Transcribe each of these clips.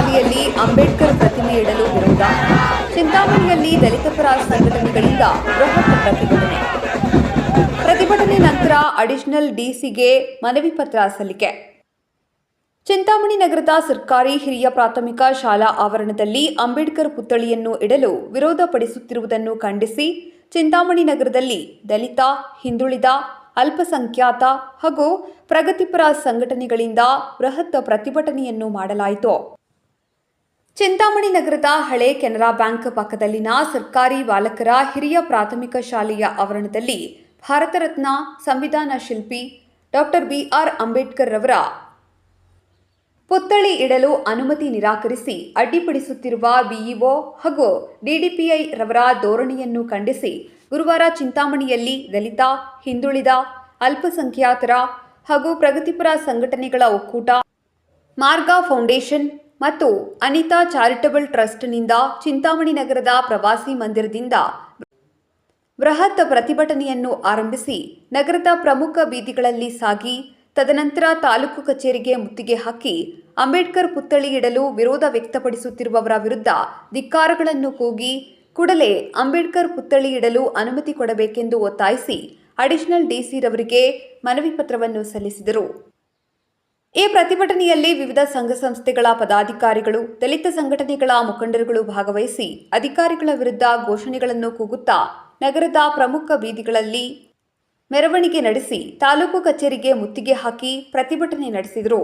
ಶಾಲೆಯಲ್ಲಿ ಅಂಬೇಡ್ಕರ್ ಪ್ರತಿಮೆ ಇಡಲು ವಿರೋಧ ಚಿಂತಾಮಣಿಯಲ್ಲಿ ದಲಿತ ಪರ ಸಂಘಟನೆಗಳಿಂದ ಬೃಹತ್ ಪ್ರತಿಭಟನೆ. ಪ್ರತಿಭಟನೆ ನಂತರ ಅಡಿಷನಲ್ ಡಿಸಿಗೆ ಮನವಿ ಪತ್ರ ಸಲ್ಲಿಕೆ. ಚಿಂತಾಮಣಿ ನಗರದ ಸರ್ಕಾರಿ ಹಿರಿಯ ಪ್ರಾಥಮಿಕ ಶಾಲಾ ಆವರಣದಲ್ಲಿ ಅಂಬೇಡ್ಕರ್ ಪುತ್ಥಳಿಯನ್ನು ಇಡಲು ವಿರೋಧ ಪಡಿಸುತ್ತಿರುವುದನ್ನು ಖಂಡಿಸಿ ಚಿಂತಾಮಣಿ ನಗರದಲ್ಲಿ ದಲಿತ, ಹಿಂದುಳಿದ, ಅಲ್ಪಸಂಖ್ಯಾತ ಹಾಗೂ ಪ್ರಗತಿಪರ ಸಂಘಟನೆಗಳಿಂದ ಬೃಹತ್ ಪ್ರತಿಭಟನೆಯನ್ನು ಮಾಡಲಾಯಿತು. ಚಿಂತಾಮಣಿ ನಗರದ ಹಳೆ ಕೆನರಾ ಬ್ಯಾಂಕ್ ಪಕ್ಕದಲ್ಲಿನ ಸರ್ಕಾರಿ ಬಾಲಕರ ಹಿರಿಯ ಪ್ರಾಥಮಿಕ ಶಾಲೆಯ ಆವರಣದಲ್ಲಿ ಭಾರತ ರತ್ನ ಸಂವಿಧಾನ ಶಿಲ್ಪಿ ಡಾಕ್ಟರ್ ಬಿಆರ್ ಅಂಬೇಡ್ಕರ್ ರವರ ಪುತ್ಥಳಿ ಇಡಲು ಅನುಮತಿ ನಿರಾಕರಿಸಿ ಅಡ್ಡಿಪಡಿಸುತ್ತಿರುವ ಬಿಇಒ ಹಾಗೂ ಡಿಡಿಪಿಐ ರವರ ಧೋರಣೆಯನ್ನು ಖಂಡಿಸಿ ಗುರುವಾರ ಚಿಂತಾಮಣಿಯಲ್ಲಿ ದಲಿತ, ಹಿಂದುಳಿದ, ಅಲ್ಪಸಂಖ್ಯಾತರ ಹಾಗೂ ಪ್ರಗತಿಪರ ಸಂಘಟನೆಗಳ ಒಕ್ಕೂಟ ಮಾರ್ಗ ಫೌಂಡೇಶನ್ ಮತ್ತು ಅನಿತಾ ಚಾರಿಟಬಲ್ ಟ್ರಸ್ಟ್ನಿಂದ ಚಿಂತಾಮಣಿ ನಗರದ ಪ್ರವಾಸಿ ಮಂದಿರದಿಂದ ಬೃಹತ್ ಪ್ರತಿಭಟನೆಯನ್ನು ಆರಂಭಿಸಿ ನಗರದ ಪ್ರಮುಖ ಬೀದಿಗಳಲ್ಲಿ ಸಾಗಿ, ತದನಂತರ ತಾಲೂಕು ಕಚೇರಿಗೆ ಮುತ್ತಿಗೆ ಹಾಕಿ ಅಂಬೇಡ್ಕರ್ ಪುತ್ಥಳಿ ಇಡಲು ವಿರೋಧ ವ್ಯಕ್ತಪಡಿಸುತ್ತಿರುವವರ ವಿರುದ್ಧ ಧಿಕ್ಕಾರಗಳನ್ನು ಕೂಗಿ, ಕೂಡಲೇ ಅಂಬೇಡ್ಕರ್ ಪುತ್ಥಳಿ ಇಡಲು ಅನುಮತಿ ಕೊಡಬೇಕೆಂದು ಒತ್ತಾಯಿಸಿ ಅಡಿಷನಲ್ ಡಿಸಿ ರವರಿಗೆ ಮನವಿ ಪತ್ರವನ್ನು ಸಲ್ಲಿಸಿದರು. ಈ ಪ್ರತಿಭಟನೆಯಲ್ಲಿ ವಿವಿಧ ಸಂಘ ಸಂಸ್ಥೆಗಳ ಪದಾಧಿಕಾರಿಗಳು, ದಲಿತ ಸಂಘಟನೆಗಳ ಮುಖಂಡರುಗಳು ಭಾಗವಹಿಸಿ ಅಧಿಕಾರಿಗಳ ವಿರುದ್ಧ ಘೋಷಣೆಗಳನ್ನು ಕೂಗುತ್ತಾ ನಗರದ ಪ್ರಮುಖ ಬೀದಿಗಳಲ್ಲಿ ಮೆರವಣಿಗೆ ನಡೆಸಿ ತಾಲೂಕು ಕಚೇರಿಗೆ ಮುತ್ತಿಗೆ ಹಾಕಿ ಪ್ರತಿಭಟನೆ ನಡೆಸಿದರು.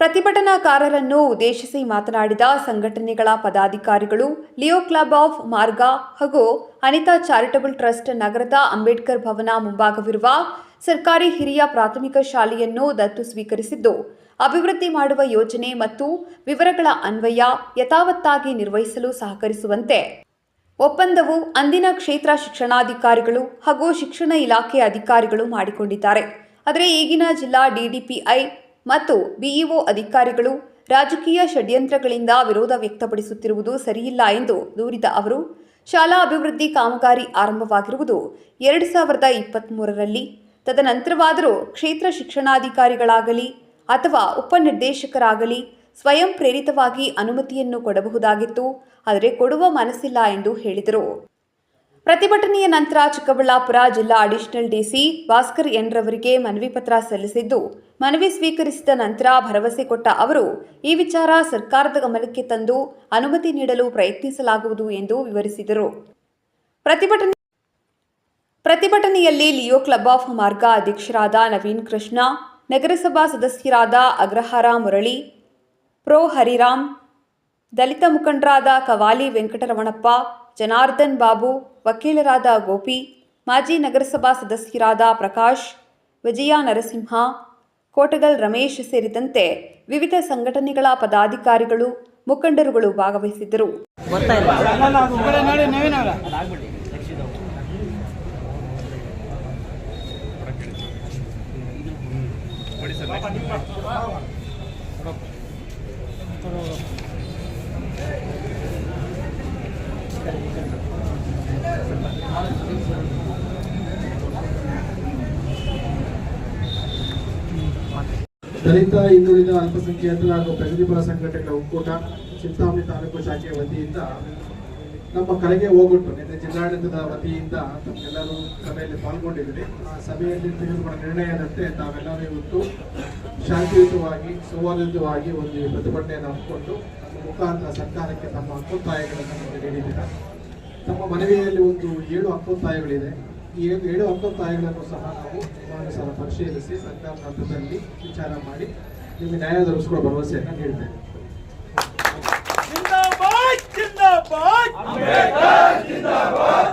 ಪ್ರತಿಭಟನಾಕಾರರನ್ನು ಉದ್ದೇಶಿಸಿ ಮಾತನಾಡಿದ ಸಂಘಟನೆಗಳ ಪದಾಧಿಕಾರಿಗಳು ಲಿಯೋ ಕ್ಲಬ್ ಆಫ್ ಮಾರ್ಗ ಹಾಗೂ ಅನಿತಾ ಚಾರಿಟಬಲ್ ಟ್ರಸ್ಟ್ ನಗರದ ಅಂಬೇಡ್ಕರ್ ಭವನ ಮುಂಭಾಗವಿರುವ ಸರ್ಕಾರಿ ಹಿರಿಯ ಪ್ರಾಥಮಿಕ ಶಾಲೆಯನ್ನು ದತ್ತು ಸ್ವೀಕರಿಸಿದ್ದು. ಅಭಿವೃದ್ಧಿ ಮಾಡುವ ಯೋಜನೆ ಮತ್ತು ವಿವರಗಳ ಅನ್ವಯ ಯಥಾವತ್ತಾಗಿ ನಿರ್ವಹಿಸಲು ಸಹಕರಿಸುವಂತೆ. ಒಪ್ಪಂದವು ಅಂದಿನ ಕ್ಷೇತ್ರ ಶಿಕ್ಷಣಾಧಿಕಾರಿಗಳು ಹಾಗೂ ಶಿಕ್ಷಣ ಇಲಾಖೆ ಅಧಿಕಾರಿಗಳು ಮಾಡಿಕೊಂಡಿದ್ದಾರೆ. ಆದರೆ ಈಗಿನ ಜಿಲ್ಲಾ ಡಿಡಿಪಿಐ ಮತ್ತು ಬಿಇಒ ಅಧಿಕಾರಿಗಳು ರಾಜಕೀಯ ಷಡ್ಯಂತ್ರಗಳಿಂದ ವಿರೋಧ ವ್ಯಕ್ತಪಡಿಸುತ್ತಿರುವುದು ಸರಿಯಿಲ್ಲ ಎಂದು ದೂರಿದ ಅವರು, ಶಾಲಾ ಅಭಿವೃದ್ಧಿ ಕಾಮಗಾರಿ ಆರಂಭವಾಗಿರುವುದು ಎರಡು ಸಾವಿರದ ಇಪ್ಪತ್ತ್ಮೂರರಲ್ಲಿ ತದನಂತರವಾದರೂ ಕ್ಷೇತ್ರ ಶಿಕ್ಷಣಾಧಿಕಾರಿಗಳಾಗಲಿ ಅಥವಾ ಉಪನಿರ್ದೇಶಕರಾಗಲಿ ಸ್ವಯಂ ಪ್ರೇರಿತವಾಗಿ ಅನುಮತಿಯನ್ನು ಕೊಡಬಹುದಾಗಿತ್ತು, ಆದರೆ ಕೊಡುವ ಮನಸ್ಸಿಲ್ಲ ಎಂದು ಹೇಳಿದರು. ಪ್ರತಿಭಟನೆಯ ನಂತರ ಚಿಕ್ಕಬಳ್ಳಾಪುರ ಜಿಲ್ಲಾ ಅಡಿಷನಲ್ ಡಿಸಿ ಭಾಸ್ಕರ್ ಎನ್ ರವರಿಗೆ ಮನವಿ ಪತ್ರ ಸಲ್ಲಿಸಿದ್ದು, ಮನವಿ ಸ್ವೀಕರಿಸಿದ ನಂತರ ಭರವಸೆ ಕೊಟ್ಟ ಅವರು, ಈ ವಿಚಾರ ಸರ್ಕಾರದ ಗಮನಕ್ಕೆ ತಂದು ಅನುಮತಿ ನೀಡಲು ಪ್ರಯತ್ನಿಸಲಾಗುವುದು ಎಂದು ವಿವರಿಸಿದರು. ಪ್ರತಿಭಟನೆ ಪ್ರತಿಭಟನೆಯಲ್ಲಿ ಲಿಯೋ ಕ್ಲಬ್ ಆಫ್ ಮಾರ್ಗ ಅಧ್ಯಕ್ಷರಾದ ನವೀನ್ ಕೃಷ್ಣ, ನಗರಸಭಾ ಸದಸ್ಯರಾದ ಅಗ್ರಹಾರ ಮುರಳಿ, ಪ್ರೊ ಹರಿರಾಮ್, ದಲಿತ ಮುಖಂಡರಾದ ಕವಾಲಿ ವೆಂಕಟರಮಣಪ್ಪ, ಜನಾರ್ದನ್ ಬಾಬು, ವಕೀಲರಾದ ಗೋಪಿ, ಮಾಜಿ ನಗರಸಭಾ ಸದಸ್ಯರಾದ ಪ್ರಕಾಶ್, ವಿಜಯ ನರಸಿಂಹ, ಕೋಟಗಲ್ ರಮೇಶ್ ಸೇರಿದಂತೆ ವಿವಿಧ ಸಂಘಟನೆಗಳ ಪದಾಧಿಕಾರಿಗಳು, ಮುಖಂಡರುಗಳು ಭಾಗವಹಿಸಿದ್ದರು. ದಲಿತ ಹಿಂದುಳಿದ ಅಲ್ಪಸಂಖ್ಯಾತರ ಹಾಗೂ ಪ್ರಗತಿಪರ ಸಂಘಟನೆಗಳ ಒಕ್ಕೂಟ ಚಿಂತಾಮಣಿ ತಾಲೂಕು ಶಾಖೆಯ ವತಿಯಿಂದ ನಮ್ಮ ಕರೆಗೆ ಹೋಗೊಟ್ಟು ನಿನ್ನೆ ಜಿಲ್ಲಾಡಳಿತದ ವತಿಯಿಂದ ಎಲ್ಲರೂ ಸಭೆಯಲ್ಲಿ ಪಾಲ್ಗೊಂಡಿದ್ದೀರಿ. ಆ ಸಭೆಯಲ್ಲಿ ತೆಗೆದುಕೊಂಡ ನಿರ್ಣಯದಂತೆ ತಾವೆಲ್ಲರೂ ಇವತ್ತು ಶಾಂತಿಯುತವಾಗಿ, ಸೌಹಾರ್ದಯುತವಾಗಿ ಒಂದು ಪ್ರತಿಭಟನೆಯನ್ನು ಹಮ್ಮಿಕೊಂಡು ಮುಖಾಂತರ ಸರ್ಕಾರಕ್ಕೆ ತಮ್ಮ ಹಕ್ಕೊತ್ತಾಯಗಳನ್ನು ನೀಡಿದ್ದೀರಾ? ತಮ್ಮ ಮನವಿಯಲ್ಲಿ ಒಂದು ಏಳು ಹಕ್ಕೊತ್ತಾಯಗಳಿದೆ ಈ ಏಳು ಹಕ್ಕೊತ್ತಾಯಗಳನ್ನು ಸಹ ನಾವು ನಿಯಮಾನುಸಾರ ಪರಿಶೀಲಿಸಿ ಸರ್ಕಾರದ ಹಂತದಲ್ಲಿ ವಿಚಾರ ಮಾಡಿ ನಿಮಗೆ ನ್ಯಾಯ ದೊರಕಿಸ್ಕೊಳ್ಳೋ ಭರವಸೆಯನ್ನು ನೀಡ್ತೇವೆ जिंदाबाद जिंदाबाद